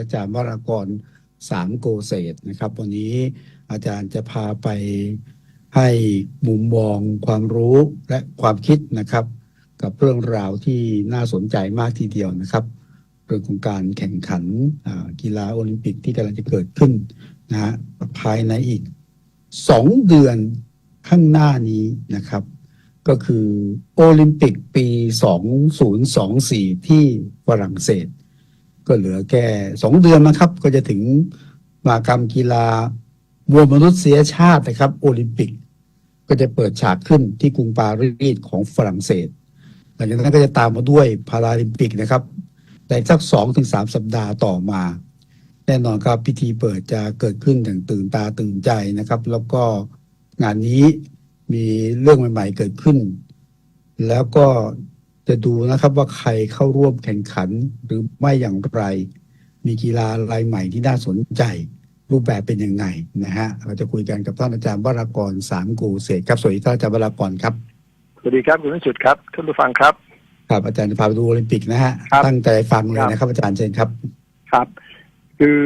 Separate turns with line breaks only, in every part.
อาจารย์วรากรสามโกเศษนะครับ วันนี้อาจารย์จะพาไปให้มุมมองความรู้และความคิดนะครับ กับเรื่องราวที่น่าสนใจมากทีเดียวนะครับ เรื่องของการแข่งขันกีฬาโอลิมปิกที่กำลังจะเกิดขึ้นนะฮะภายในอีกสองเดือนข้างหน้านี้นะครับ ก็คือโอลิมปิกปี 2024 ที่ฝรั่งเศส ก็เหลือแค่สองเดือนนะครับ ก็จะถึงมหากรรมกีฬามวลมนุษยชาตินะครับ โอลิมปิก ก็จะเปิดฉากขึ้นที่กรุงปารีสของฝรั่งเศส หลังจากนั้นก็จะตามมาด้วยพาราลิมปิกนะครับแต่อีกสักสองถึงสามสัปดาห์ต่อมา แน่นอนครับพิธีเปิดจะเกิดขึ้นอย่างตื่นตาตื่นใจนะครับ แล้วก็งานนี้มีเรื่องใหม่ ๆ เกิดขึ้น แล้วก็ จะดูนะครับว่าใครเข้าร่วมแข่งขันหรือไม่อย่างไร มีกีฬารายใหม่ที่น่าสนใจ รูปแบบเป็นยังไงนะฮะเราจะคุยกันกับท่านอาจารย์วรากรสามกูเศษครับสวัสดีท่านอาจารย์วรากรครับ
สวัสดีครับคุณวิสุทธ์ครับท่านผู้ฟังครับ
ครับอาจารย์จะพาไปดูโอลิมปิกนะฮะ
ครับ
ตั้งใจฟังเลยนะครับอาจารย์เชิญครับ
ครับ คือ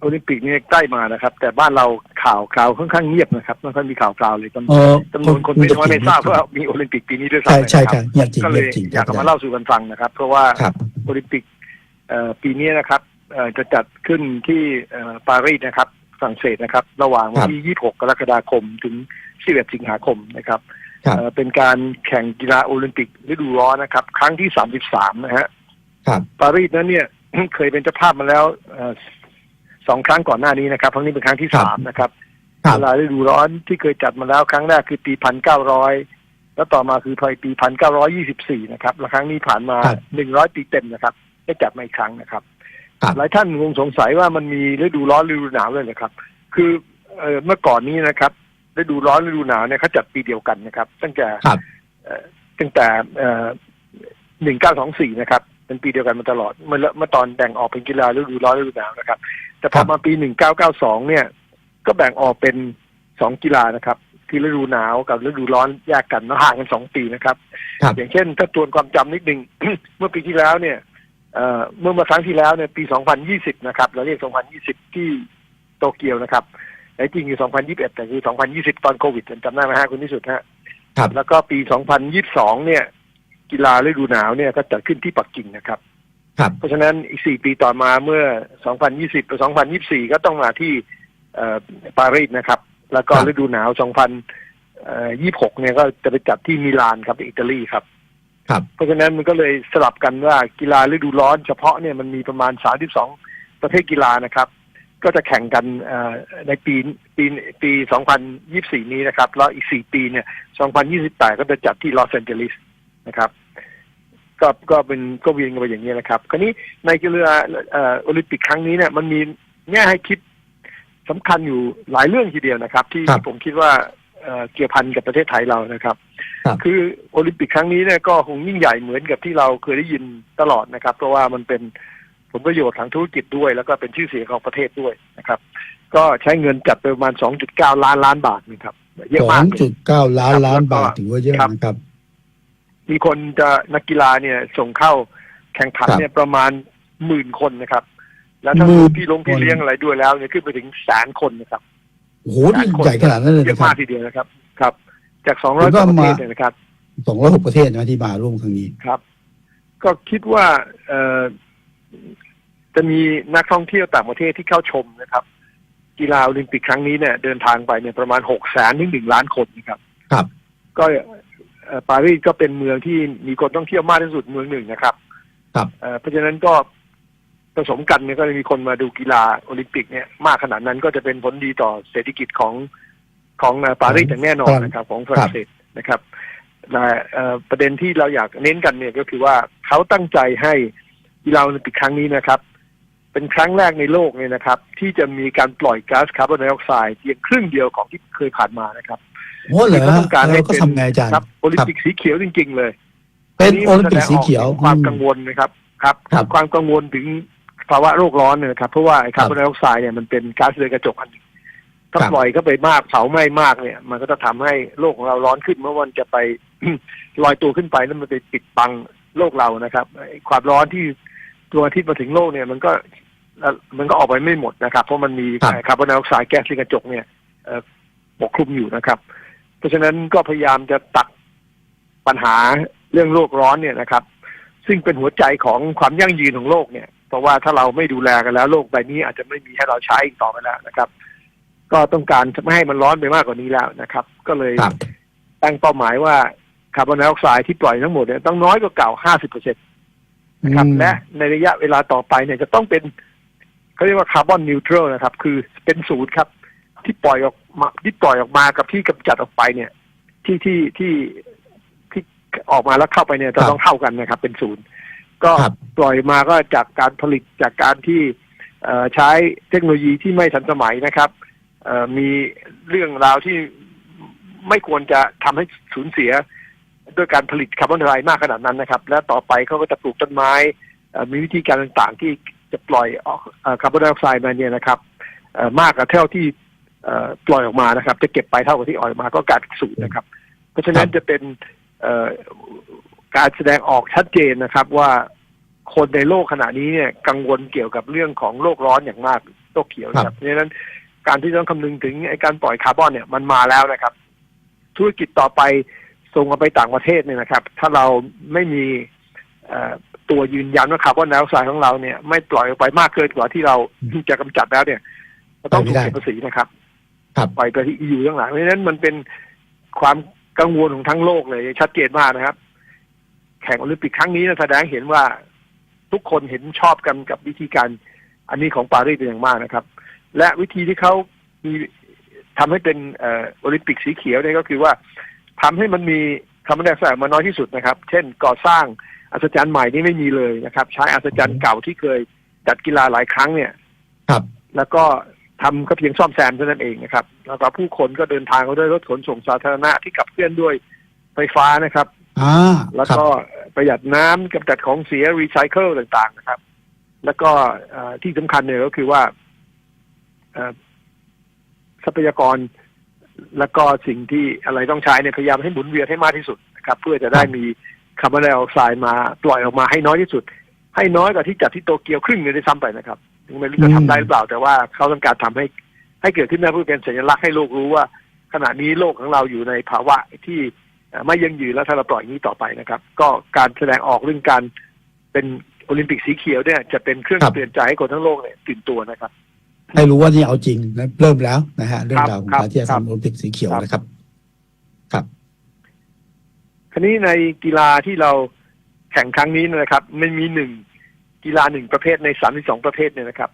โอลิมปิกเนี่ยใกล้มานะครับ แต่บ้านเราข่าวข่าวค่อนข้างเงียบนะครับไม่ค่อยมีข่าวกล่าวเลยจำ
เออ
จำนวนคนไม่น้อยไม่ทราบว่ามีโอลิมปิกปีนี้ด้วยซ้ำ
ใช่ใช่
นะ
ใช่เงียบจริง
ก็เล
เงีย
ย
บจริง
อยากเอามาเล่าสู่กันฟังนะครับ เพราะว่า
ครับ
โอลิมปิกเอ่อปีนี้นะครับเอ่อจะจัดขึ้นที่เอ่อปารีสนะครับฝรั่งเศสนะครับ ระหว่างวันที่ 26 กรกฎาคมถึง 11 สิงหาคมนะครับ
ครับ
เอ่อเป็นการแข่งกีฬาโอลิมปิกฤดูร้อนนะครับ ครั้งที่ 33 นะฮะ
ครับ
ปารีสนั้นเนี่ยเคยเป็นเจ้าภาพมาแล้วเอ่อ สองครั้งก่อนหน้านี้นะครับครั้งนี้เป็นครั้งที่
ครับ
สามนะครับ
ครับ
เวลาฤดูร้อนที่เคยจัดมาแล้วครั้งแรกคือปีพันเก้าร้อยแล้วต่อมาคือปีพันเก้าร้อยี่สิบสี่นะครับแล้วครั้งนี้ผ่านมา
ครับ
หนึ่งร้อยปีเต็มนะครับ ได้จัดมาอีกครั้งนะครับ
ครับ
หลายท่านคงสงสัยว่ามันมีฤดูร้อนฤดูหนาวเลยนะครับ คือเอ่อเมื่อก่อนนี้นะครับฤดูร้อนฤดูหนาวเนี่ยเขาจัดปีเดียวกันนะครับ ตั้งแต่
ครับ
เอ่อตั้งแต่หนึ่งเก้าสองสี่นะครับเป็นปีเดียวกันมาตลอดเมื่อเมื่อตอนแบ่งออกเป็นกีฬาฤดูร้อนฤดูหนาวนะครับ แต่พ
ครั
อบมาปีหนึ่งเก้าเก้าสองเนี่ย ก็แบ่งออกเป็นสองกีฬานะครับ คือฤดูหนาวกับฤดูร้อนแยกกันแล้วห่างกันสองปีนะครับ
ครับ
อย่างเช่น ถ้าตวนความจำนิดนึง เมื่อปีที่แล้วเนี่ยเอ่อเมื่อเมื่อครั้งที่แล้วเนี่ยปี 2020 นะครับ เราเรียก 2020 ที่โตเกียวนะครับแต่จริงคือ 2021 แต่คือ 2020 ตอนโควิดจำได้ไหมฮะคุณที่สุดฮะ
ครับ
แล้วก็ปี 2022 เนี่ย กีฬาฤดูหนาวเนี่ยก็จัดขึ้นที่ปักกิ่งนะครับ
ครับ
เพราะฉะนั้นอีก4ปีต่อมาเมื่อ 2020หรือ2024 ก็ต้องมาที่เอ่อปารีสนะครับ แล้วก็
ครับ
ฤดูหนาว 2026 เนี่ยก็จะไปจัดที่มิลานครับอิตาลีครับ
ครับ
เพราะฉะนั้นมันก็เลยสลับกันว่ากีฬาฤดูร้อนเฉพาะเนี่ยมันมีประมาณ 32 ประเภทกีฬานะครับ ก็จะแข่งกันเอ่อในปีปีปี 2024 นี้นะครับ แล้วอีก 4 ปีเนี่ย 2028 ก็จะจัดที่ลอสแอนเจลิสนะครับ ก็ก็เป็นก็เวียนกันไปอย่างนี้นะครับ คราวนี้ในกีฬาเอ่อโอลิมปิกครั้งนี้เนี่ยมันมีแง่ให้คิดสำคัญอยู่หลายเรื่องทีเดียวนะครับ ที่
ครับ
ผมคิดว่าเอ่อเกี่ยวพันกับประเทศไทยเรานะครับ
ครับ
คือโอลิมปิกครั้งนี้เนี่ยก็คงยิ่งใหญ่เหมือนกับที่เราเคยได้ยินตลอดนะครับ เพราะว่ามันเป็นผลประโยชน์ทางธุรกิจด้วย แล้วก็เป็นชื่อเสียงของประเทศด้วยนะครับ ก็ใช้เงินจัดไปประมาณ 2.9 ล้านล้านบาทนะครับเยอะ
สอ
มางกเลย
จุดเก้าล้านล้านบาท
ครับ
ถือว่าเยอะ
ครับ
นะครับ
มีคนจะนักกีฬาเนี่ย ส่งเข้าแข่งขัน
ครับ
เนี่ยประมาณหมื่นคนนะครับ แล้วถ้า
หมื่น
พี่ลงพี่
คน
เลี้ยงอะไรด้วยแล้วเนี่ยขึ้นไปถึงแสนคนนะครับ
โอ้โหนี่ใหญ่ขนาดนั้นเลย
เย
นะ
อะ
ครั
มา
บ
กทีเดียวนะครับ ครับ จากสอง
ผ
ร้อย
ม
ก
ว่า
ว่าประเทศ
มา
เนี่ยนะครับ
สองร้อยหกประเทศนะที่มาร่วมครั้งนี้
ครับ ก็คิดว่าเอ่อจะมีนักท่องเที่ยวต่างประเทศที่เข้าชมนะครับ กีฬาโอลิมปิกครั้งนี้เนี่ย เดินทางไปเนี่ยประมาณหกแสนถึงหนึ่งล้านคนนะครับ
ครับ
ก็เอ่อ ปารีสก็เป็นเมืองที่มีคนท่องเที่ยวมากที่สุดเมืองหนึ่งนะครับ
ครับ
เอ่อเพราะฉะนั้นก็ผสมกันเนี่ยก็จะมีคนมาดูกีฬาโอลิมปิกเนี่ยมากขนาดนั้นก็จะเป็นผลดีต่อเศรษฐกิจของของเอ่อปารีสอย่างแน่นอนนะครับ ของฝรั่งเศสนะครับแต่เอ่อประเด็นที่เราอยากเน้นกันเนี่ยก็คือว่าเขาตั้งใจให้กีฬาโอลิมปิกครั้งนี้นะครับ เป็นครั้งแรกในโลกเนี่ยนะครับ ที่จะมีการปล่อยก๊าซคาร์บอนไดออกไซด์เพียงครึ่งเดียวของที่เคยผ่านมานะครับ
โอ้เหรอ
คือเขาต้องการให้
แล้วก็
เป็น
ทำไงอาจารย์
ครับโอลิมปิกสีเขียวจริง ๆ เลย
เป็น
อั
โอลิมปิกสีเขียว
แสดงออถึงความกังวลนะครับครับ
ครับ
ความกังวลถึงภาวะโลกร้อนเนี่ยนะครับเพราะว่าไอ้
ครั
คา
บ
ร์บอนไดออกไซด์เนี่ยมันเป็นก๊าซเรือนกระจกอันหนึ่งถ้า
ครับ
ปล่อยเข้าไปมากเผาไหม้มากเนี่ย มันก็จะทำให้โลกของเราร้อนขึ้นเมื่อวันจะไปลอยตัวขึ้นไปแล้วมันไปปิดบังโลกเรานะครับไอ้ความร้อนที่ดวงอาทิตย์มาถึงโลกเนี่ยมันก็แล้วมันก็ออกไปไม่หมดนะครับ เพราะมันมี
ครับ
คาร์บอนไดออกไซด์แก๊สเรือนกระจกเนี่ยเอ่อปกคลุมอยู่นะครับเพ ราะฉะนั้นก็พยายามจะตัดปัญหาเรื่องโลกร้อนเนี่ยนะครับ ซึ่งเป็นหัวใจของความยั่งยืนของโลกเนี่ย เพราะว่าถ้าเราไม่ดูแลกันแล้ว โลกใบนี้อาจจะไม่มีให้เราใช้อีกต่อไปแล้วนะครับ ก็ต้องการจะไม่ให้มันร้อนไปมากกว่านี้แล้วนะครับ ก็เลย
ครับ
ตั้งเป้าหมายว่าคาร์บอนไดออกไซด์ที่ปล่อยทั้งหมดเนี่ยต้องน้อยกว่าเก่า50เปอร์เซ็นต์นะครับ
อืม
และในระยะเวลาต่อไปเนี่ยจะต้องเป็นเขาเรียกว่าคาร์บอนนิวทรัลนะครับ คือเป็นศูนย์ครับ ที่ปล่อยออกมาที่ปล่อยออกมากับที่กำจัดออกไปเนี่ย ที่ที่ที่ที่ออกมาแล้วเข้าไปเนี่ยจะต้องเท่ากันนะครับ เป็นศูนย์ก็
ครับ
ปล่อยมาก็จากการผลิตจากการที่เอ่อใช้เทคโนโลยีที่ไม่ทันสมัยนะครับเอ่อมีเรื่องราวที่ไม่ควรจะทำให้สูญเสีย ด้วยการผลิตคาร์บอนไดออกไซด์มากขนาดนั้นนะครับ และต่อไปเขาก็จะปลูกต้นไม้เอ่อมีวิธีการต่างๆ ที่จะปล่อยออกเอ่อคาร์บอนไดออกไซด์มาเนี่ยนะครับเอ่อมากกว่าเท่าที่เอ่อ ปล่อยออกมานะครับ จะเก็บไปเท่ากับที่ออกมาก็กลายเป็นศูนย์นะครับ เพราะฉะนั้นจะเป็นเอ่อการแสดงออกชัดเจนนะครับ ว่าคนในโลกขณะนี้เนี่ยกังวลเกี่ยวกับเรื่องของโลกร้อนอย่างมากโลกเขียวนะครับเพราะฉะนั้นการที่ต้องคำนึงถึงไอ้การปล่อยคาร์บอนเนี่ยมันมาแล้วนะครับ ธุรกิจต่อไปส่งออกไปต่างประเทศเนี่ยนะครับ ถ้าเราไม่มีเอ่อตัวยืนยันว่าคาร์บอนไดออกไซด์ของเราเนี่ยไม่ปล่อยออกไปมากเกินกว่าที่เราจะกำจัดแล้วเนี่ยก็ต้องถูกเก็บภาษีนะครับ
ครับ
ปล่อยไปที่ EU ทั้งหลังเพราะฉะนั้นมันเป็นความกังวลของทั้งโลกเลย ชัดเจนมากนะครับ แข่งโอลิมปิกครั้งนี้นะแสดงเห็นว่าทุกคนเห็นชอบกันกับวิธีการอันนี้ของปารีสเป็นอย่างมากนะครับ และวิธีที่เขามีทำให้เป็นเอ่อโอลิมปิกสีเขียวเนี่ยก็คือว่าทำให้มันมีคาร์บอนไดออกไซด์ออกมาน้อยที่สุดนะครับ เช่น ก่อสร้างอัศจรรย์ใหม่นี่ไม่มีเลยนะครับ ใช้อัศจรรย์เก่าที่เคยจัดกีฬาหลายครั้งเนี่ย
ครับ
แล้วก็ ทำก็เพียงซ่อมแซมเท่านั้นเองนะครับ แล้วก็ผู้คนก็เดินทางมาด้วยรถขนส่งสาธารณะที่ขับเคลื่อนด้วยไฟฟ้านะครับ
อ่า
แล้ว
ครับ
ก็ประหยัดน้ำกำจัดของเสียรีไซเคิลต่างๆนะครับ แล้วก็เอ่อที่สำคัญเนี่ยก็คือว่าเอ่อทรัพยากร แล้วก็สิ่งที่อะไรต้องใช้เนี่ยพยายามให้หมุนเวียนให้มากที่สุดนะครับ เพื่อจะได้มีคาร์บอนไดออกไซด์มาปล่อยออกมาให้น้อยที่สุด ให้น้อยกว่าที่จัดที่โตเกียวครึ่งหนึงได้ซ้ำไปนะครับถึง ไม่รู้จะทำได้หรือเปล่า แต่ว่าเขาต้องการทำให้ให้เกิดขึ้นมาเพื่อเป็นสัญลักษณ์ให้โลกรู้ว่า ขณะนี้โลกของเราอยู่ในภาวะที่เอ่อไม่ยั่งยืนแล้วถ้าเราปล่อยอย่างนี้ต่อไปนะครับ ก็การแสดงออกเรื่องการเป็นโอลิมปิกสีเขียวเนี่ยจะเป็นเครื่อง
ครับ
เตือนใจให้คนทั้งโลกเนี่ยตื่นตัวนะครับ
ให้รู้ว่านี่เอาจริงนะเริ่มแล้วนะฮะเรื่องราวของ
ครับ
การที่จะ
ครับ
ทำโอลิมปิกสีเขียว
ครับ
นะครับ ครับ
คราวนี้ในกีฬาที่เราแข่งครั้งนี้นะครับ มันมีหนึ่ง กีฬาหนึ่งประเภทในสามสองประเภทเนี่ยนะครับ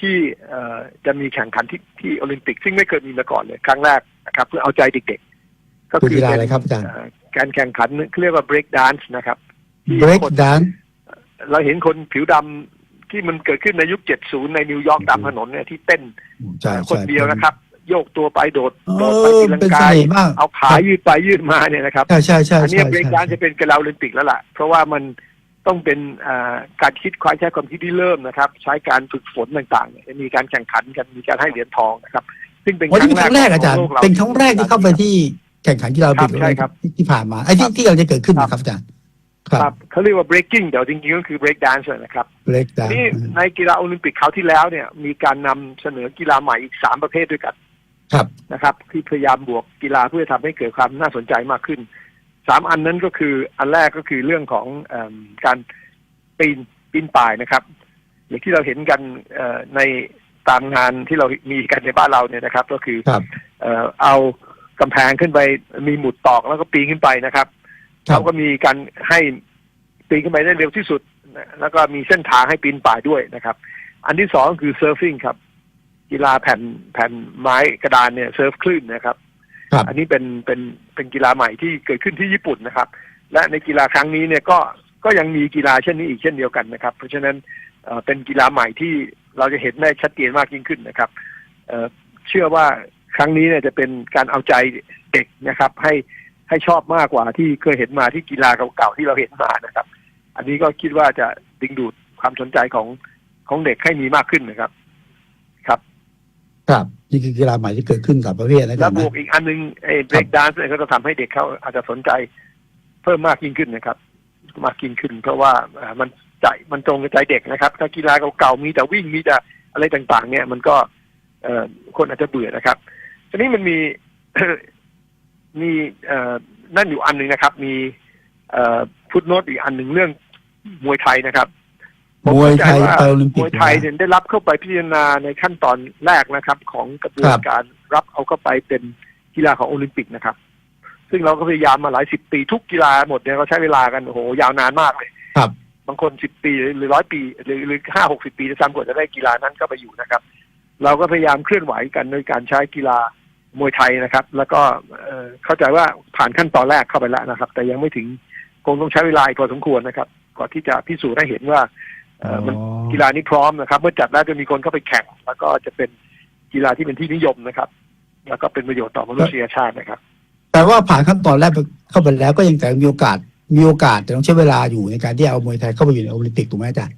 ที่เอ่อจะมีแข่งขันที่ที่โอลิมปิก ซึ่งไม่เคยมีมาก่อนเลย ครั้งแรกนะครับ เพื่อเอาใจเด็กๆ ก็
คือ
คือ
กีฬา
เป็น
อะไรครับอาจารย์
เอ่อการแข่งขันเขาเรียกว่า break dance นะครับที่
break
คน
dance
เราเห็นคนผิวดำที่มันเกิดขึ้นในยุค 70 ในนิวยอร์กตามถนนเนี่ยที่เต้น
ใช่
คน
ใช่
เดียวนะครับ โยกตัวไปโดด
เอ
โดดไป
อ
ตีลัง
เป็นเส
กา
น่ห์มาก
เอาขายืดไปยืดมาเนี่ยนะครับ
ใช่ใช่ใช่
อัน
ใช่
เนี้เบรก
ใช่
ดานจะเป็นกีฬาโอลิมปิกแล้วล่ะ เพราะว่ามัน ต้องเป็นอ่าการคิดความใช้ความคิดที่เริ่มนะครับ ใช้การฝึกฝนต่างๆเนี่ยมีการแข่งขันกันมีการให้เหรียญทองนะครับ ซึ่งเป็น
วันนี้เป็นครั้งแรกอาจารย์
ขงโล
เป็นครั้งแรกที่เข้าไปที่แข่งขันกีฬาโอลิมปิก
ครับใช่ครับ
ที่ผ่านมาไอ้ที่ที่เราจะเกิดขึ้นนะครับอาจารย์ครั
ครับบเขาเรียกว่า breaking แต่ว่าจริงๆก็คือ break dance นะครับ
break dance
นี่ในกีฬาโอลิมปิกคราวที่แล้วเนี่ย มีการนำเสนอกีฬาใหม่อีกสามประเภทด้วยกัน
ครับ
นะครับ ที่พยายามบวกกีฬาเพื่อทำให้เกิดความน่าสนใจมากขึ้น สามอันนั้นก็คืออันแรกก็คือเรื่องของเอมการปีนปีนป่ายนะครับอย่างที่เราเห็นกันเอ่อในตามงานที่เรามีกันในบ้านเราเนี่ยนะครับ ก็คือ
ครับ
เอ่อเอากำแพงขึ้นไปมีหมุดตอกแล้วก็ปีนขึ้นไปนะครับ
ครับ
เขาก็มีการให้ปีนขึ้นไปได้เร็วที่สุดนะแล้วก็มีเส้นทางให้ปีนป่ายด้วยนะครับ อันที่สองคือเซิร์ฟ i ิงครับ กีฬาแผ่นแผ่นไม้กระดานเนี่ยเซิร์ฟคลื่นนะครับ
ครับ
อันนี้เป็นเป็นเป็นกีฬาใหม่ที่เกิดขึ้นที่ญี่ปุ่นนะครับ และในกีฬาครั้งนี้เนี่ยก็ก็ยังมีกีฬาเช่นนี้อีกเช่นเดียวกันนะครับ เพราะฉะนั้นเอ่อเป็นกีฬาใหม่ที่เราจะเห็นได้ชัดเจนมากยิ่งขึ้นนะครับเอ่อเชื่อว่าครั้งนี้เนี่ยจะเป็นการเอาใจเด็กนะครับ ให้ให้ชอบมากกว่าที่เคยเห็นมาที่กีฬาเก่าๆที่เราเห็นมานะครับ อันนี้ก็คิดว่าจะดึงดูดความสนใจของของเด็กให้มีมากขึ้นนะครับ ครับ
ครับ นี่คือกีฬาใหม่ที่เกิดขึ้นกับประเภทนะค
แล้
รั
ว
บบ
วกอีกอันหนึงไอ้เบรกดานซ์ก็จะทำให้เด็กเขาอาจจะสนใจเพิ่มมากยิ่งขึ้นนะครับ มากยิ่งขึ้น เพราะว่าเอ่อมันใจมันตรงกับใจเด็กนะครับ ถ้ากีฬาเก่าๆมีแต่วิ่งมีแต่อะไรต่างๆ เนี่ยมันก็เอ่อคนอาจจะเบื่อนะครับทีนี้มันมี มีเอ่อนั่นอยู่อันหนึ่งนะครับ มีเอ่อฟุตโนตอีกอันหนึ่งเรื่องมวยไทยนะครับ
มวยไทย
ผเข้าใจ
ไปโอลิมปิ
ม
ก
วยไทยเนี่ยได้รับเข้าไปพิจารณาในขั้นตอนแรกนะครับ ของกระบวนการรับเอาเข้าไปเป็นกีฬาของโอลิมปิกนะครับ ซึ่งเราก็พยายามมาหลายสิบปีทุกกีฬาหมดเนี่ยเราใช้เวลากันโอ้โหยาวนานมากเลย
ครับ
บางคนสิบปีหรือร้อยปี หรือหรือห้าหกสิบปีจะซ้ำกว่าจะได้กีฬานั้นก็ไปอยู่นะครับ เราก็พยายามเคลื่อนไหวกันโดยการใช้กีฬามวยไทยนะครับ แล้วก็เอ่อเข้าใจว่าผ่านขั้นตอนแรกเข้าไปแล้วนะครับ แต่ยังไม่ถึงคงต้องใช้เวลาอีกพอสมควรนะครับก่อนที่จะพิสูจน์ให้เห็นว่าเอ่อ มันกีฬานี้พร้อมนะครับ เมื่อจัดแล้วจะมีคนเข้าไปแข่งแล้วก็จะเป็นกีฬาที่เป็นที่นิยมนะครับ แล้วก็เป็นประโยชน์ต่อมนุษยชาตินะครับ
แต่ว่าผ่านขั้นตอนแรกเข้าไปแล้วก็ยังแต่มีโอกาสมีโอกาสแต่ต้องใช้เวลาอยู่ในการที่เอามวยไทยเข้าไปอยู่ในโอลิมปิกถูกไหมอาจารย์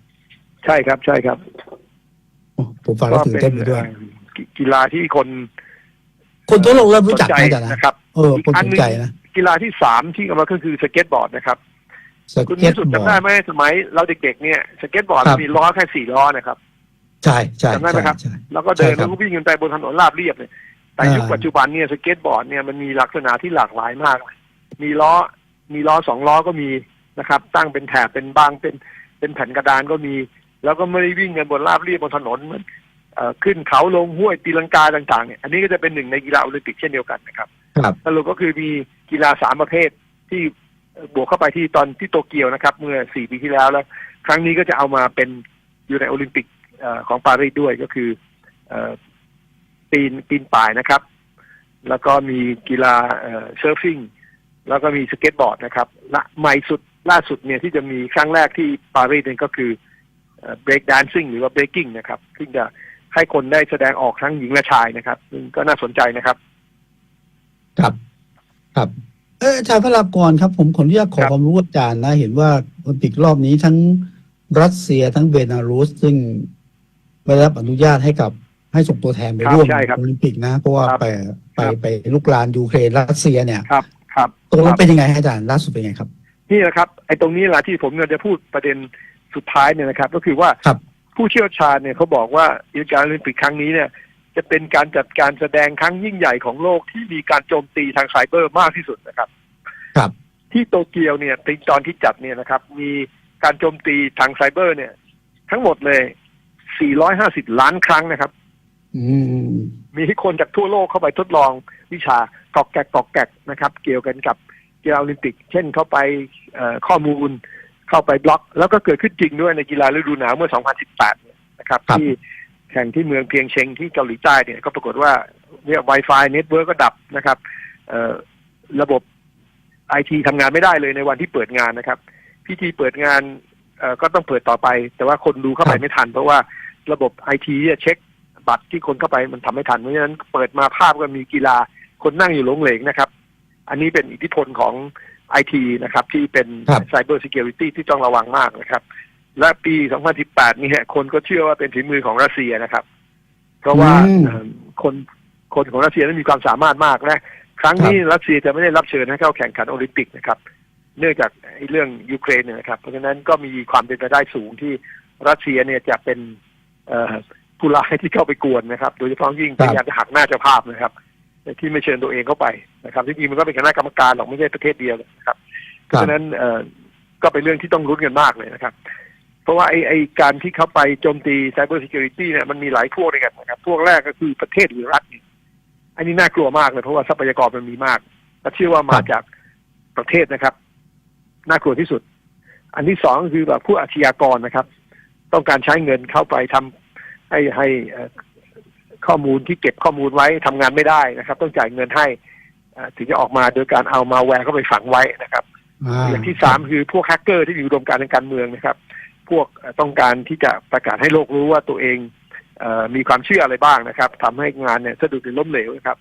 ใช่ครับใช่ครับ
โอ้ผมฟังแล้วตื่นเต้นไปด้วย
เอ่อกีกีฬาที่คน
คนทั่วโลกเริ่มรู้
สน
จัก
ใจ
นะอาจารย์นะ
นะครับ
เออคนสนใจนะ
กีฬาที่สามที่เอามาก็คือสเก็ตบอร์ดนะครับ
ส
คุณ
เก็ต
ที่สุด
บอ
จำได้
ร์ด
ไหมสมัยเราเด็กๆเนี่ยสเก็ตบอร์ด
ครับ
มีล้อแค่สี่ล้อนะครับ
ใช่ใช่
จำได้ไหม
ใช่
ครับ
ใช่
แล้วก็เดิน
ใช่ครั
แล้
บ
วก็วิ่งกันไปบนถนนราบเรียบเนี่ยแต่ยุค
อ่า
ปัจจุบันเนี่ยสเก็ตบอร์ดเนี่ยมันมีลักษณะที่หลากหลายมาก มีล้อมีล้อสองล้อก็มีนะครับ ตั้งเป็นแถบเป็นบางเป็นเป็นแผ่นกระดานก็มี แล้วก็ไม่ได้วิ่งกันบนราบเรียบบนถนนเหมือนเอ่อขึ้นเขาลงห้วยตีลังกาต่างๆเนี่ยอันนี้ก็จะเป็นหนึ่งในกีฬาโอลิมปิกเช่นเดียวกันนะครับ
ครับ
สรุปก็คือมีกีฬาสามประเภทที่เอ่อ บวกเข้าไปที่ตอนที่โตเกียวนะครับ เมื่อสี่ปีที่แล้วแล้ว ครั้งนี้ก็จะเอามาเป็นอยู่ในโอลิมปิกของปารีสด้วยก็คือปีนปีนป่ายนะครับ แล้วก็มีกีฬาเซิร์ฟฟิ้งแล้วก็มีสเก็ตบอร์ดนะครับและใหม่สุดล่าสุดเนี่ยที่จะมีครั้งแรกที่ปารีสเนี่ยก็คือเบรกแดนซิ่งหรือว่าเบรกกิ้งนะครับ ซึ่งจะให้คนได้แสดงออกทั้งหญิงและชายนะครับ ซึ่งก็น่าสนใจนะครับ
ครับ ครับ เอออาจารย์พระรากรครับ ผมขออนุญาตขอ
ครับ
ความรู้อาจารย์นะ เห็นว่าโอลิมปิกรอบนี้ทั้งรัสเซียทั้งเบลารุสซึ่งไม่ได้รับอนุญาตให้กับให้ส่งตัวแทนไป
ครับ
ร่วม
ใช่ครับ
โอลิมปิกนะ เพราะว่า
ครับ
ไปไป
ครับ
ไปลุกลานยูเครนรัสเซียเนี่ย
ครับครับ
ตกลงเป็นยังไงฮะอาจารย์ล่าสุดเป็นยังไงครับ
นี่แหละครับไอ้ตรงนี้แหละที่ผมจะพูดประเด็นสุดท้ายเนี่ยนะครับ ก็คือว่า
ครับ
ผู้เชี่ยวชาญเนี่ยเขาบอกว่าการโอลิมปิกครั้งนี้เนี่ย จะเป็นการจัดการแสดงครั้งยิ่งใหญ่ของโลกที่มีการโจมตีทางไซเบอร์มากที่สุดนะครับ
ครับ
ที่โตเกียวเนี่ยในตอนที่จัดเนี่ยนะครับ มีการโจมตีทางไซเบอร์เนี่ย ทั้งหมดเลย 450 ล้านครั้งนะครับ
อืม
มีคนจากทั่วโลกเข้าไปทดลองวิชากอกแกกกอกแกกนะครับ เกี่ยวกันกับกีฬาโอลิมปิก เช่นเข้าไปเอ่อข้อมูลเข้าไปบล็อก แล้วก็เกิดขึ้นจริงด้วยในกีฬาฤดูหนาวเมื่อ 2018เนี่ยนะครับ
ครับ
ที่ แข่งที่เมืองเพียงเชงที่เกาหลีใต้เนี่ยก็ปรากฏว่าเนี่ย Wi-Fi เน็ตเวิร์กก็ดับนะครับเอ่อระบบไอทีทำงานไม่ได้เลยในวันที่เปิดงานนะครับ พิธีเปิดงานเอ่อก็ต้องเปิดต่อไป แต่ว่าคนดูเข้าไป
ครับ
ไม่ทัน เพราะว่าระบบไอทีจะเช็คบัตรที่คนเข้าไปมันทำไม่ทัน เพราะฉะนั้นเปิดมาภาพก็มีกีฬาคนนั่งอยู่หลงเหลงนะครับ อันนี้เป็นอิทธิพลของไอทีนะครับ ที่เป็น
ครับ
ไซเบอร์ซิเคียวริตี้ที่ต้องระวังมากนะครับ และปี 2018นี่ฮะคนก็เชื่อว่าเป็นฝีมือของรัสเซียนะครับ เพราะว่า
อืม
เอ่อคนคนของรัสเซียนั้นมีความสามารถมากและครั้งนี้รัสเซียจะไม่ได้รับเชิญให้เข้าแข่งขันโอลิมปิกนะครับ เนื่องจากไอ้เรื่องยูเครนเนี่ยนะครับ เพราะฉะนั้นก็มีความเป็นไปได้สูงที่รัสเซียเนี่ยจะเป็นเอ่อผู้ร้ายที่เข้าไปกวนนะครับ โดยเฉพาะยิ่ง
ครั
พ
บ
ยายามจะหักหน้าเจ้าภาพนะครับ ที่ไม่เชิญตัวเองเข้าไปนะครับที่จริงมันก็เป็นคณะกรรมการหรอกไม่ใช่ประเทศเดียวนะครับ เพ
ครั
ราะ
บ
ฉะนั้นเอ่อก็เป็นเรื่องที่ต้องรุ้นกันมากเลยนะครับ เพราะว่าไอ้ไอ้การที่เข้าไปโจมตี Cyber Security เนี่ยมันมีหลายพวกด้วยกันนะครับ พวกแรกก็คือประเทศหรือรัฐเนี่ยอันนี้น่ากลัวมากเลยเพราะว่าทรัพยากรมันมีมากและเชื่อว่ามาจากประเทศนะครับ น่ากลัวที่สุด อันที่สองก็คือแบบผู้อาชญากรนะครับ ต้องการใช้เงินเข้าไปทำให้ให้เอ่อข้อมูลที่เก็บข้อมูลไว้ทำงานไม่ได้นะครับ ต้องจ่ายเงินให้เอ่อถึงจะออกมาโดยการเอามาแวร์เข้าไปฝังไว้นะครับ อย่างที่สามคือพวกแฮกเกอร์ที่อยู่รวมการทางการเมืองนะครับ พวกเอ่อต้องการที่จะประกาศให้โลกรู้ว่าตัวเองเออมีความเชื่ออะไรบ้างนะครับทำให้งานเนี่ยสะดุดหรือล้มเหลวนะครับ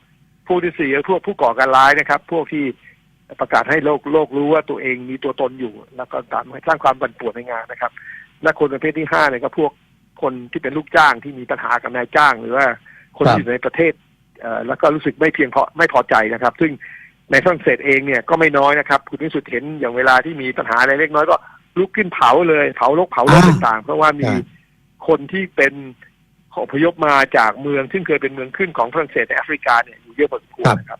ผู้ที่สี่ก็พวกผู้ก่อการร้ายนะครับ พวกที่ประกาศให้โลกโลกรู้ว่าตัวเองมีตัวตนอยู่ แล้วก็ตามให้สร้างความบั่นป่วนในงานนะครับ และคนประเภทที่ห้าเนี่ยก็พวกคนที่เป็นลูกจ้างที่มีปัญหากับนายจ้าง หรือว่าคน
ครับ
ที่อยู่ในประเทศเอ่อแล้วก็รู้สึกไม่เพียงพอไม่พอใจนะครับ ซึ่งในฝรั่งเศสเองเนี่ยก็ไม่น้อยนะครับ คุณวิสุทธ์เห็นอย่างเวลาที่มีปัญหาอะไรเล็กน้อยก็ ลุกขึ้นเผาเลยเผารกเผาโรค
อ่า
ต่างๆ เพราะว่ามี
ครับ
คนที่เป็นอพยพมาจากเมืองซึ่งเคยเป็นเมืองขึ้นของฝรั่งเศสในแอฟริกาเนี่ยอยู่เยอะพอสมควรนะครับ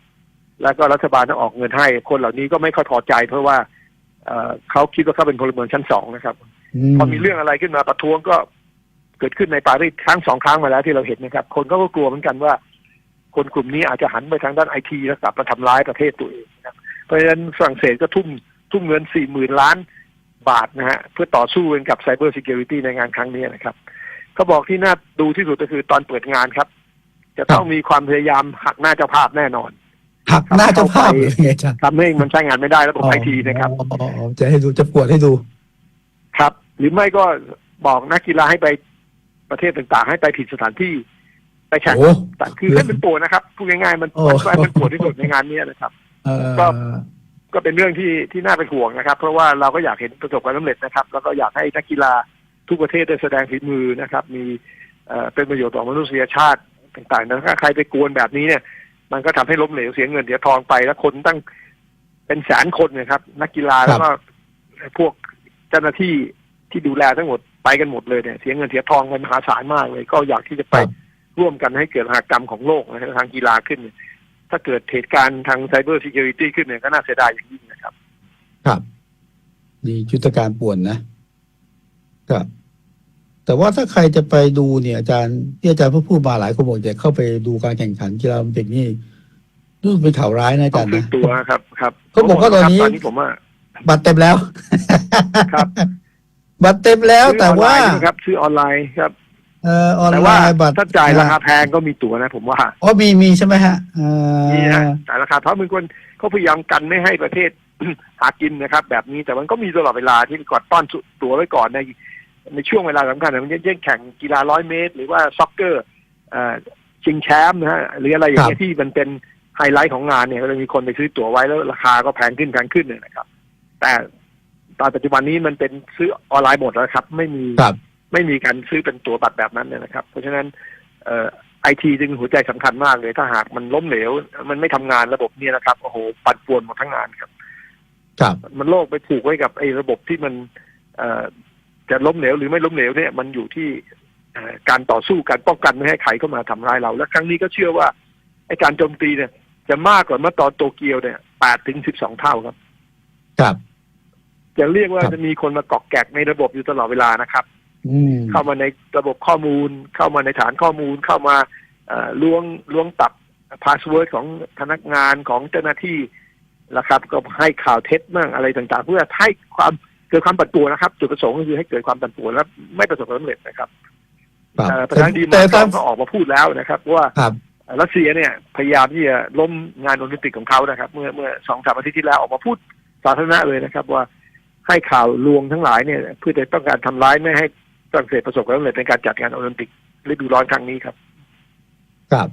แล้วก็รัฐบาลต้องออกเงินให้ คนเหล่านี้ก็ไม่ค่อยพอใจ เพราะว่าเอ่อเขาคิดว่าเขาเป็นพลเมืองชั้นสองนะครับ พอมีเรื่องอะไรขึ้นมาประท้วงก็เกิดขึ้นในปารีสครั้งสองครั้งมาแล้วที่เราเห็นนะครับ คนก็กลัวเหมือนกันว่า คนกลุ่มนี้อาจจะหันไปทางด้านไอทีแล้วกลับมาทำร้ายประเทศตัวเองนะครับเพราะฉะนั้นฝรั่งเศสก็ทุ่มทุ่มเงินสี่หมื่นล้าน บาทนะฮะเพื่อต่อสู้กันกับไซเบอร์ซิเคียวริตี้ในงานครั้งนี้นะครับเขาบอกที่น่าดูที่สุดก็คือตอนเปิดงานครับ จะต้องมีความพยายามหักหน้าเจ้าภาพแน่นอน
หักหน้าเจ้าภาพเลยไงอาจารย์
ทำให้มันใช้งานไม่ได้ระบบไอทีนะครับ
อ๋ออ๋ออ๋อจะให้ดูจะปวดให้ดู
ครับ หรือไม่ก็บอกนักกีฬาให้ไปประเทศต่างๆ ให้ไปผิดสถานที่ไปแข่ง
โอ้
แต่คือให้เป็นตัวนะครับพูดง่ายๆมัน
โอ้
มันก็ให้มันปวดที่สุดในงานนี้นะครับ
เออ
ก็ ก็เป็นเรื่องที่ที่น่าเป็นห่วงนะครับ เพราะว่าเราก็อยากเห็นประสบความสำเร็จนะครับ แล้วก็อยากให้นักกีฬาทุกประเทศได้แสดงฝีมือนะครับ มีเอ่อเป็นประโยชน์ต่อมนุษยชาติต่างๆนะถ้าใครไปกวนแบบนี้เนี่ย มันก็ทำให้ล้มเหลวเสียเงินเสียทองไปแล้วคนตั้งเป็นแสนคนเนะครับ นักกีฬาแล้วก็พวกเจ้าหน้าที่ที่ดูแลทั้งหมดไปกันหมดเลยเนี่ยเสียเงินเสียทองกันมหาศาลมากเลย ก็อยากที่จะไป
ครับ
ร่วมกันให้เกิดมหากรรมของโลกนะครับทางกีฬาขึ้นเนี่ย ถ้าเกิดเหตุการณ์ทางไซเบอร์ซิเคียวริตี้ขึ้นเนี่ยก็น่าเสียดายอย่างยิ่งนะครับ
ครับ นี่ยุทธการป่วนนะครับ แต่ว่าถ้าใครจะไปดูเนี่ยอาจารย์ที่อาจารย์พูดพูดมาหลายคนบอกจะเข้าไปดูการแข่งขันกีฬาโอลิมปิกนี่รู้สึกเป็นข่าวร้ายนะอา
ต้อ
จางรย์
ซื้อ
นะ
ตัวครับ ครับ
เขาบอกว่าตอนนี้
ตอนนี้ผมว่า
บัตรเต็มแล้ว
ครับ
บัตรเต็มแล้วแต่ว่า
ซื้อออนไลน์นะครับ ซื้อออนไลน์ครับ
เอ่อออน
แต่
ไล
ว่า
น์บัตร
ถ้าจ่ายราคาแพงก็มีตั๋วนะผมว่า
อ๋อมีมีใช่ไหมฮะเอ่อ
นี่ฮะจ่ายราคาเพราะมึงคนเขาพยายามกันไม่ให้ประเทศ หากินนะครับ แบบนี้แต่มันก็มีตลอดเวลาที่กอดต้อนตั๋วไว้ก่อนในในช่วงเวลาสำคัญนะมันเช่นแข่งกีฬาร้อยเมตร หรือว่าซ็อกเกอร์เอ่อชิงแชมป์นะฮะหรืออะไรอย่างเงี้ยที่มันเป็นไฮไลท์ของงานเนี่ยก็จะมีคนไปซื้อตั๋วไว้แล้วราคาก็แพงขึ้นแพงขึ้นเนี่ยนะครับ แต่ตอนปัจจุบันนี้มันเป็นซื้อออนไลน์หมดแล้วครับ ไม่มี
ครับ
ไม่มีการซื้อเป็นตั๋วบัตรแบบนั้นเนี่ยนะครับ เพราะฉะนั้นเอ่อไอทีจึงหัวใจสำคัญมากเลย ถ้าหากมันล้มเหลว มันไม่ทำงานระบบเนี่ยนะครับโอ้โหปั่นป่วนหมดทั้งงานครับ
ครับ
มันโลกไปผูกไว้กับไอ้ระบบที่มันเอ่อจะล้มเหลวหรือไม่ล้มเหลวเนี่ย มันอยู่ที่เอ่อการต่อสู้การป้องกันไม่ให้ใครเข้ามาทำร้ายเรา และครั้งนี้ก็เชื่อว่าไอ้การโจมตีเนี่ย จะมากกว่าเมื่อตอนโตเกียวเนี่ยแปดถึงสิบสองเท่าครับ
ครับ
จะเรียกว่า
ครับ
จะมีคนมาเกาะแกะในระบบอยู่ตลอดเวลานะครับ
อืม
เข้ามาในระบบข้อมูล เข้ามาในฐานข้อมูล เข้ามาเอ่อล้วงล้วงตับพาสเวิร์ดของพนักงานของเจ้าหน้าที่นะครับ ก็ให้ข่าวเท็จบ้างอะไรต่างๆ เพื่อให้ความเกิดความปั่นป่วนนะครับ จุดประสงค์ก็คือให้เกิดความปั่นป่วนและไม่ประสบความสำเร็จนะครับ
ครับ
เอ่อประธานาธิบดี
แต่
มาคร
ตา
อ
ม
นก็ออกมาพูดแล้วนะครับ ว่า
ครับ
รัสเซียเนี่ยพยายามที่จะล้มงานโอลิมปิกของเขานะครับ เมื่อเมื่อสองสามอาทิตย์ที่แล้วออกมาพูดสาธารณะเลยนะครับ ว่าให้ข่าวลวงทั้งหลายเนี่ยเพื่อจะต้องการทำร้ายไม่ให้ ฝรั่งเศสประสบความสำเร็จในการจัดงานโอลิมปิกฤดูร้อนครั้งนี้ครับ
ครับ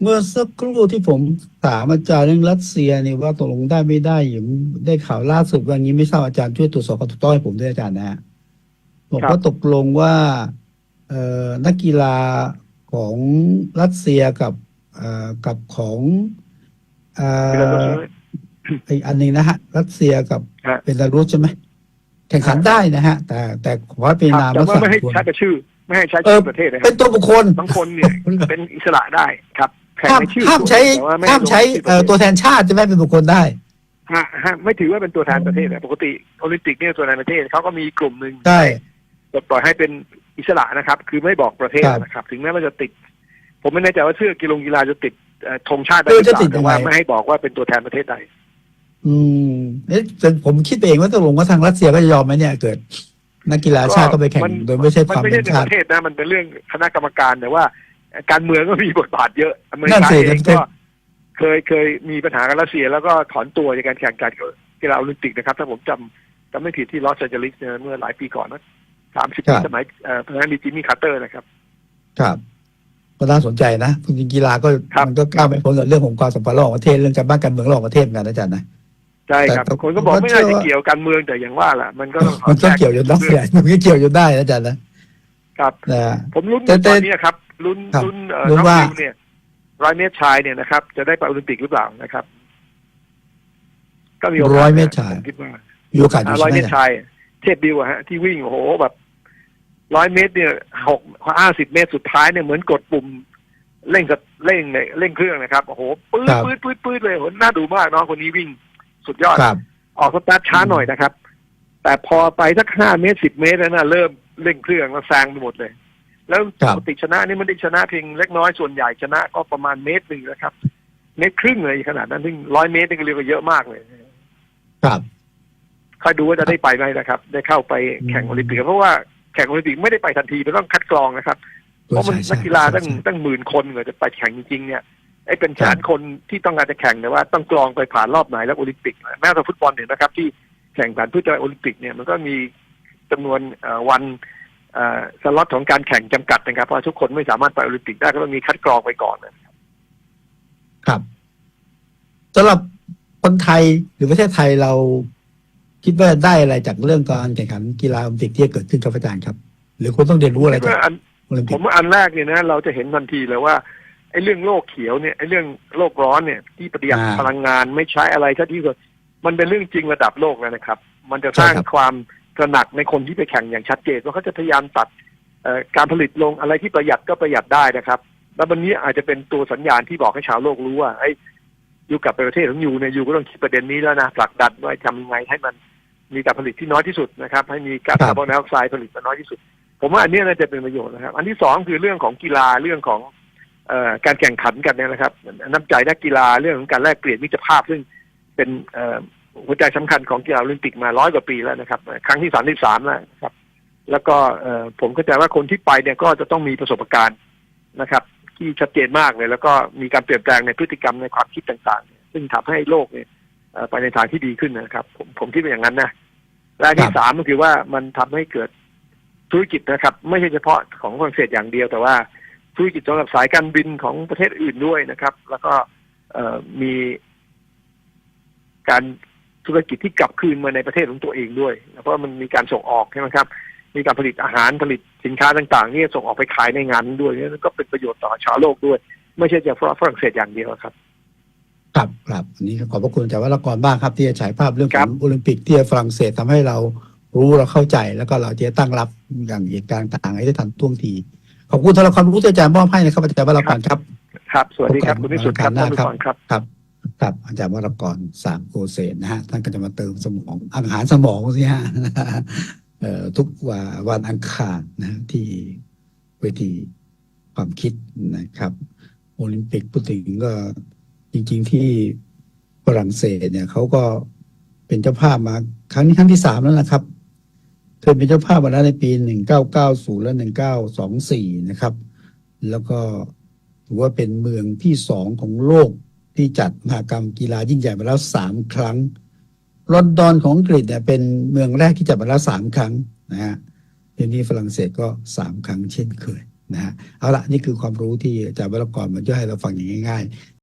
เมื่อสักครู่ที่ผมถามอาจารย์เรื่องรัสเซียนี่ว่าตกลงได้ไม่ได้อย่างได้ข่าวล่าสุดวันนี้ไม่ทราบอาจารย์ช่วยตรวจสอบความถูกต้องให้ผมด้วยอาจารย์นะฮะบอก
ครับ
ว่าตกลงว่าเอ่อนักกีฬาของรัสเซียกับเอ่อกับของเอ่
เวลาเรา
อ
ซื้อ
อีกอันหนึงนะฮะ รัสเซียกับ
ฮะ
เบลารุสใช่ไหม แข่งขันได้นะฮะ แต่แต่ขอให้เป็น
ครับ
นาม
แต่
และ
ว่า
สา
ไม่ให้
คน
ใช้เป็นชื่อ ไม่ให้ใช้
เอ
ชื่
อ
อประเทศนะค
เป็
รั
น
บ
ตัวบุคคล
บางคนเนี่ยเป็นอิสระได้ครับแข่ง
ห้าม
ในชื่อ
ห้ามใช้
แต่ว่ไห้า
มใช้
ลงชื่
เอ่อ
ประ
ตัว
เทศ
แทนชาติจะไม่เป็นบุคคลได้
ฮะฮะไม่ถือว่าเป็นตัวแทนประเทศนะปกติโอลิมปิกเนี่ยตัวแทนประเทศเขาก็มีกลุ่มหนึ่ง
ได้
ปล่อยให้เป็นอิสระนะครับ คือไม่บอกประเทศ
ครับ
นะครับ ถึงแม้ว่าจะติด ผมไม่แน่ใจว่าเสื้อกีฬากีฬาจะติดเอ่อธงชาติได้
เอ
ห
อ
รือเป
จะติ
ล่า
ด
แต่ว่า
ยังไง
ไม่ให้บอกว่าเป็นตัวแทนประเทศใด
อืมเอ๊ะแต่ผมคิดเองว่าตกลงว่าทางรัสเซียก็จะยอมไหมเนี่ยเกิด นักกีฬาชาติก็ไปแข่ง
มัน
โดยไม่ใช่ค
มัน
วาม
ไม่
เป็
ใช่
น
ใน
ชา
ป
ติ
ระเทศนะมันเป็นเรื่องคณะกรรมการแต่ว่า การเมืองก็มีบทบาทเยอะอเมริ
นั่น
กา
สิ
เอง
ครับ
ก็เคยเคยมีปัญหากับรัสเซีย แล้วก็ถอนตัวจากการแข่งขันกีฬาโอลิมปิกนะครับ ถ้าผมจำจำไม่ผิดที่ลอสแอนเจลิสเนี่ยเมื่อหลายปีก่อนนะสามสิบปีสมัยเอ่อประธานาธิบดีจิมมี่คาร์เตอร์นะครับ
ครับก็น่าสนใจนะจริงๆกีฬาก็
ครับ
มันก็ก้าวไปพ้นกับเรื่องของความสัมพันธ์ระหว่างประเทศเรื่องการบ้านการเมืองระหว่างประเทศเหมือนกันนะอาจารย์นะ
ใช่ครับ
แต่
คนก็บอก
ผมก็
ไม่น่า
เชื่
จะ
อว่า
เกี่ยวการเมืองแต่อย่างว่าแหละมันก็ต้อง
มันก็เกี่ยวจนได้มันก็เกี่ยวจนได้นะอาจารย์นะครับนะ
ผมลุ้น
แต่แต่
ตอนนี้ครับลุ้น
ครับ
ลุ้นเอ่อ
ลุ้น
น้อง
ว่า
ฟิวเนี่ยร้อยเมตรชายเนี่ยนะครับ จะได้ไปโอลิมปิกหรือเปล่านะครับ ก็มีโอกาส
ร้อยเมตรชาย
ผมคิดว่า
มีโอกาสอยู่
ร้
ใช่
อย
ไหม
เมตร
เนี่ย
ชายทเทพบิวอะฮะที่วิ่งโอ้โหแบบร้อยเมตรเนี่ยหกห้าสิบเมตรสุดท้ายเนี่ยเหมือนกดปุ่มเร่งกับเร่งเนี่ยเร่งเครื่องนะครับโอ้โหปื๊ด
ครับ
ปื๊ดปื๊ดปื๊ดเลยโหน่าดูมากน้องคนนี้วิ่ง สุดยอด
ครับ
ออกสตาร์ทช้าหน่อยนะครับ แต่พอไปสักห้าเมตรสิบเมตรแล้วนะเริ่มเร่งเครื่องแล้วแซงไปหมดเลย แล้ว
ครับ
ปกติชนะนี่มันได้ชนะเพียงเล็กน้อยส่วนใหญ่ชนะก็ประมาณเมตรหนึ่งนะครับ เมตรครึ่งเลยขนาดนั้นถึงร้อยเมตรนี่ก็เรียกว่าเยอะมากเลย
ครับ
คอยดูว่าจะได้ไปไหมนะครับ ได้เข้าไปแข่งโอลิมปิกเพราะว่าแข่งโอลิมปิกไม่ได้ไปทันทีมันต้องคัดกรองนะครับ เพราะมัน
ใช่
นักกีฬา
ใช่
ตั้ง
ใช่
ตั้งหมื่นคนเลยจะไปแข่งจริงๆเนี่ย ไอ้เป็นแส
ครั
น
บ
คนที่ต้องการจะแข่งแต่ว่าต้องกรองไปผ่านรอบไหนแล้วโอลิมปิกแม้แต่ฟุตบอลเนี่ยนะครับ ที่แข่งขันเพื่อจะไปโอลิมปิกเนี่ยมันก็มีจำนวนเอ่อวันเอ่อสล็อตของการแข่งจำกัดนะครับเพราะทุกคนไม่สามารถไปโอลิมปิกได้ก็ต้องมีคัดกรองไปก่อนนะ
ครับสำหรับคนไทยหรือประเทศไทยเราคิดว่าได้อะไรจากเรื่องการแข่งขันกีฬาโอลิมปิกที่จะเกิดขึ้นครับอาจารย์ครับ หรือคุณต้องเรียนรู้อะไร
คิด
จาก
ว่าอัน
โอลิม
ผ
ปิก
มว่าอันแรกเนี่ยนะเราจะเห็นทันทีเลยว่า ไอ้เรื่องโลกเขียวเนี่ยไอ้เรื่องโลกร้อนเนี่ย ที่ประหยัด
อ่า
พลังงานไม่ใช้อะไรถ้าที่สุดมันเป็นเรื่องจริงระดับโลกแล้วนะครับ มันจะสร้าง
ใช่ครับ
ความตระหนักในคนที่ไปแข่งอย่างชัดเจนว่าเขาจะพยายามตัดเอ่อการผลิตลงอะไรที่ประหยัดก็ประหยัดได้นะครับ แล้ววันนี้อาจจะเป็นตัวสัญญาณที่บอกให้ชาวโลกรู้ว่าไอ้ยอยู่กลับไปประเทศของยูเนี่ยยูก็ต้องคิดประเด็นนี้แล้วนะผลักดันว่าทำยังไงให้มันมีการผลิตที่น้อยที่สุดนะครับ ให้มีก๊าซ
ครับ
คาร์บอนไดออกไซด์ผลิตมาน้อยที่สุด ผมว่าอันเนี้ยน่าจะเป็นประโยชน์นะครับ อันที่สองคือเรื่องของกีฬาเรื่องของเอ่อ การแข่งขันกันเนี่ยนะครับ น้ำใจนักกีฬาเรื่องของการแลกเปลี่ยนมิตรภาพซึ่งเป็นเอ่อหัวใจสำคัญของกีฬาโอลิมปิกมาร้อยกว่าปีแล้วนะครับ ครั้งที่สามที่สามแล้วนะครับ แล้วก็เอ่อผมเข้าใจว่าคนที่ไปเนี่ยก็จะต้องมีประสบการณ์นะครับ ที่ชัดเจนมากเลย แล้วก็มีการเปลี่ยนแปลงในพฤติกรรมในความคิดต่างๆ ซึ่งทำให้โลกเนี่ยเอ่อไปในทางที่ดีขึ้นนะครับ ผมผมคิดเป็นอย่างนั้นนะและอันที่สามก็คือว่ามันทำให้เกิดธุรกิจนะครับ ไม่ใช่เฉพาะของฝรั่งเศสอย่างเดียวแต่ว่า ธุรกิจสำหรับสายการบินของประเทศอื่นด้วยนะครับ แล้วก็เอ่อมีการธุรกิจที่กลับคืนมาในประเทศของตัวเองด้วยเพราะมันมีการส่งออกใช่ไหมครับ มีการผลิตอาหารผลิตสินค้าต่างๆนี่ส่งออกไปขายในงานนั้นด้วยนี่ก็เป็นประโยชน์ต่อชาวโลกด้วย ไม่ใช่เฉพาะฝรั่งเศสอย่างเดียวครับ
ครับครับอันนี้ขอบพระคุณอาจารย์วรกรบ้างครับ ที่จะฉายภาพเรื่องข
ครั
อง
บ
โอลิมปิกที่ฝรั่งเศสทำให้เรารู้เราเข้าใจแล้วก็เราจะตั้งรับอย่างเหตุการณ์ต่างๆให้ได้ทันท่วงที ขอบคุณสำหรับความรู้ที่อาจารย์มอบให้นะครับอาจารย์วรกรครับ
ครับ สวัสดีครับ
พบกัน
คุณวิสุทธิ์ครับ
วันอังคารหน้า
ท่านผู้ฟังครับ
ครับ ครับ อาจารย์วรกรสามโกเศษนะฮะท่านก็จะมาเติมสมองอาหารสมองสิฮะเอ่อทุกวันวันอังคารนะฮะที่เวทีความคิดนะครับ โอลิมปิกพูดถึงก็จริง ๆ ที่ฝรั่งเศสเนี่ยเขาก็เป็นเจ้าภาพมาครั้งนี้ครั้งที่สามแล้วนะครับ เคยเป็นเจ้าภาพมาแล้วในปีหนึ่งเก้าเก้าศูนย์และหนึ่งเก้าสองสี่นะครับ แล้วก็ถือว่าเป็นเมืองที่สองของโลกที่จัดมหากรรมกีฬายิ่งใหญ่มาแล้วสามครั้งลอนดอนของอังกฤษเนี่ยเป็นเมืองแรกที่จัดมาแล้วสามครั้งนะฮะทีนี้ฝรั่งเศสก็สามครั้งเช่นเคยนะฮะเอาละนี่คือความรู้ที่อาจารย์วรกรมาย่อยให้เราฟังอย่างง่าย